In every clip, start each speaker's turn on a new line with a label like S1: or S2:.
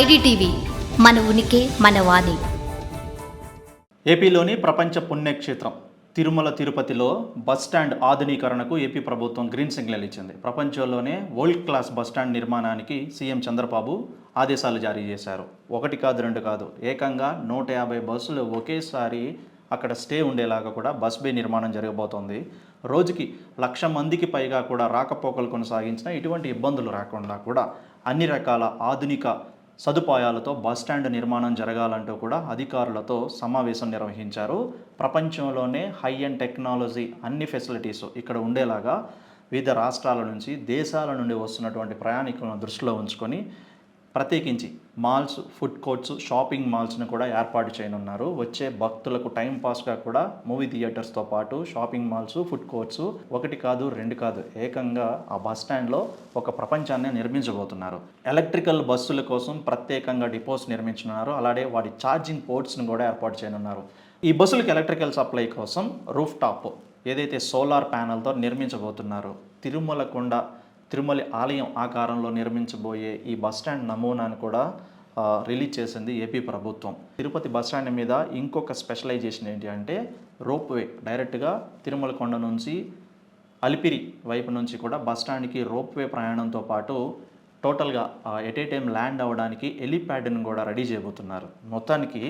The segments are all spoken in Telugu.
S1: ఐడిటీవీ మన ఉనికి మన వాణి.
S2: ఏపీలోని ప్రపంచ పుణ్యక్షేత్రం తిరుమల తిరుపతిలో బస్ స్టాండ్ ఆధునీకరణకు ఏపీ ప్రభుత్వం గ్రీన్ సిగ్నల్ ఇచ్చింది. ప్రపంచంలోనే వరల్డ్ క్లాస్ బస్ స్టాండ్ నిర్మాణానికి సీఎం చంద్రబాబు ఆదేశాలు జారీ చేశారు. ఒకటి కాదు రెండు కాదు. ఏకంగా నూట యాభై బస్సులు ఒకేసారి అక్కడ స్టే ఉండేలాగా కూడా బస్ బే నిర్మాణం జరగబోతోంది. రోజుకి లక్ష మందికి పైగా కూడా రాకపోకలు కొనసాగించిన ఇటువంటి ఇబ్బందులు రాకుండా కూడా అన్ని రకాల ఆధునిక సదుపాయాలతో బస్ స్టాండ్ నిర్మాణం జరగాలంటూ కూడా అధికారులతో సమావేశం నిర్వహించారు. ప్రపంచంలోనే హై అండ్ టెక్నాలజీ అన్ని ఫెసిలిటీస్ ఇక్కడ ఉండేలాగా వివిధ రాష్ట్రాల నుంచి దేశాల నుండి వస్తున్నటువంటి ప్రయాణికులను దృష్టిలో ఉంచుకొని ప్రత్యేకించి మాల్స్ ఫుడ్ కోర్ట్స్ షాపింగ్ మాల్స్ను కూడా ఏర్పాటు చేయనున్నారు. వచ్చే భక్తులకు టైం పాస్గా కూడా మూవీ థియేటర్స్తో పాటు షాపింగ్ మాల్స్ ఫుడ్ కోర్ట్స్ ఒకటి కాదు రెండు కాదు ఏకంగా ఆ బస్ స్టాండ్లో ఒక ప్రపంచాన్ని నిర్మించబోతున్నారు. ఎలక్ట్రికల్ బస్సుల కోసం ప్రత్యేకంగా డిపోస్ నిర్మించనున్నారు. అలాగే వాటి ఛార్జింగ్ పోర్ట్స్ను కూడా ఏర్పాటు చేయనున్నారు. ఈ బస్సులకు ఎలక్ట్రికల్ సప్లై కోసం రూఫ్ టాప్ ఏదైతే సోలార్ ప్యానల్తో నిర్మించబోతున్నారు తిరుమల కొండ తిరుమల ఆలయం ఆకారంలో నిర్మించబోయే ఈ బస్ స్టాండ్ నమూనాను కూడా రిలీజ్ చేసింది ఏపీ ప్రభుత్వం. తిరుపతి బస్ స్టాండ్ మీద ఇంకొక స్పెషలైజేషన్ ఏంటి అంటే రోప్వే డైరెక్ట్గా తిరుమల కొండ నుంచి అలిపిరి వైపు నుంచి కూడా బస్ స్టాండ్కి ప్రయాణంతో పాటు టోటల్గా ఎట్ ఏ టైం ల్యాండ్ అవ్వడానికి ఎలిప్యాడ్ను కూడా రెడీ చేయబోతున్నారు. మొత్తానికి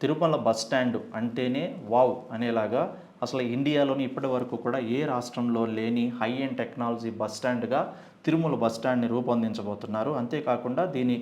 S2: తిరుమల బస్ స్టాండ్ అంటేనే వావ్ అనేలాగా అసలు ఇండియాలోని ఇప్పటి వరకు కూడా ఏ రాష్ట్రంలో లేని హై అండ్ టెక్నాలజీ బస్ స్టాండ్గా తిరుమల బస్ స్టాండ్ని రూపొందించబోతున్నారు. అంతేకాకుండా దీని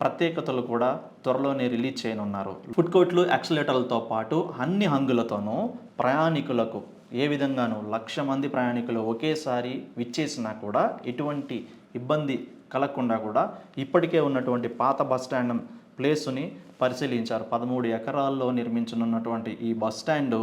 S2: ప్రత్యేకతలు కూడా త్వరలోనే రిలీజ్ చేయనున్నారు. ఫుడ్ కోర్ట్లు యాక్సిలేటర్లతో పాటు అన్ని హంగులతోనూ ప్రయాణికులకు ఏ విధంగానూ లక్ష మంది ప్రయాణికులు ఒకేసారి విచ్చేసినా కూడా ఎటువంటి ఇబ్బంది కలగకుండా కూడా ఇప్పటికే ఉన్నటువంటి పాత బస్ స్టాండ్ ప్లేసుని పరిశీలించారు. పదమూడు ఎకరాల్లో నిర్మించనున్నటువంటి ఈ బస్ స్టాండ్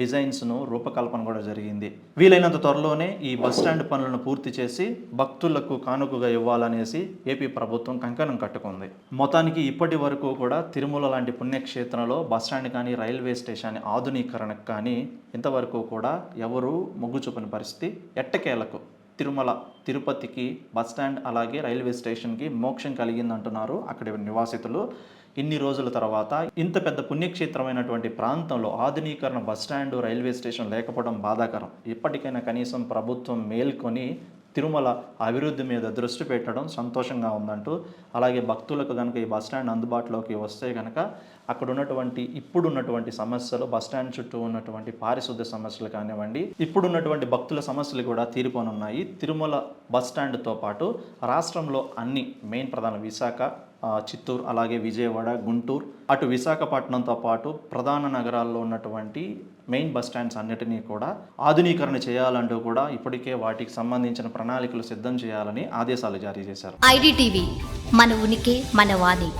S2: డిజైన్స్ను రూపకల్పన కూడా జరిగింది. వీలైనంత త్వరలోనే ఈ బస్ స్టాండ్ పనులను పూర్తి చేసి భక్తులకు కానుకగా ఇవ్వాలనేసి ఏపీ ప్రభుత్వం కంకణం కట్టుకుంది. మొత్తానికి ఇప్పటి వరకు కూడా తిరుమల లాంటి పుణ్యక్షేత్రంలో బస్ స్టాండ్ కానీ రైల్వే స్టేషన్ ఆధునీకరణకు కానీ ఇంతవరకు కూడా ఎవరూ మొగ్గు చూపని పరిస్థితి ఎట్టకేలకు. తిరుమల తిరుపతికి బస్ స్టాండ్ అలాగే రైల్వే స్టేషన్కి మోక్షం కలిగిందంటున్నారు అక్కడి నివాసితులు. ఇన్ని రోజుల తర్వాత ఇంత పెద్ద పుణ్యక్షేత్రమైనటువంటి ప్రాంతంలో ఆధునీకరణ బస్ రైల్వే స్టేషన్ లేకపోవడం బాధాకరం. ఇప్పటికైనా కనీసం ప్రభుత్వం మేల్కొని తిరుమల అభివృద్ధి మీద దృష్టి పెట్టడం సంతోషంగా ఉందంటూ అలాగే భక్తులకు కనుక ఈ బస్ స్టాండ్ అందుబాటులోకి వస్తే కనుక అక్కడ ఉన్నటువంటి ఇప్పుడు ఉన్నటువంటి సమస్యలు బస్ స్టాండ్ చుట్టూ ఉన్నటువంటి పారిశుద్ధ్య సమస్యలు కానివ్వండి ఇప్పుడు ఉన్నటువంటి భక్తుల సమస్యలు కూడా తీరిపోనున్నాయి తిరుమల బస్ స్టాండ్తో పాటు రాష్ట్రంలో అన్ని మెయిన్ ప్రధాన విశాఖ చిత్తూరు అలాగే విజయవాడ గుంటూరు అటు విశాఖపట్నంతో పాటు ప్రధాన నగరాల్లో ఉన్నటువంటి మెయిన్ బస్ స్టాండ్స్ అన్నిటినీ కూడా ఆధునీకరణ చేయాలంటూ కూడా ఇప్పటికే వాటికి సంబంధించిన ప్రణాళికలు సిద్ధం చేయాలని ఆదేశాలు జారీ చేశారు.
S1: ఐడిటీవీ మన ఉనికి మన వాణి.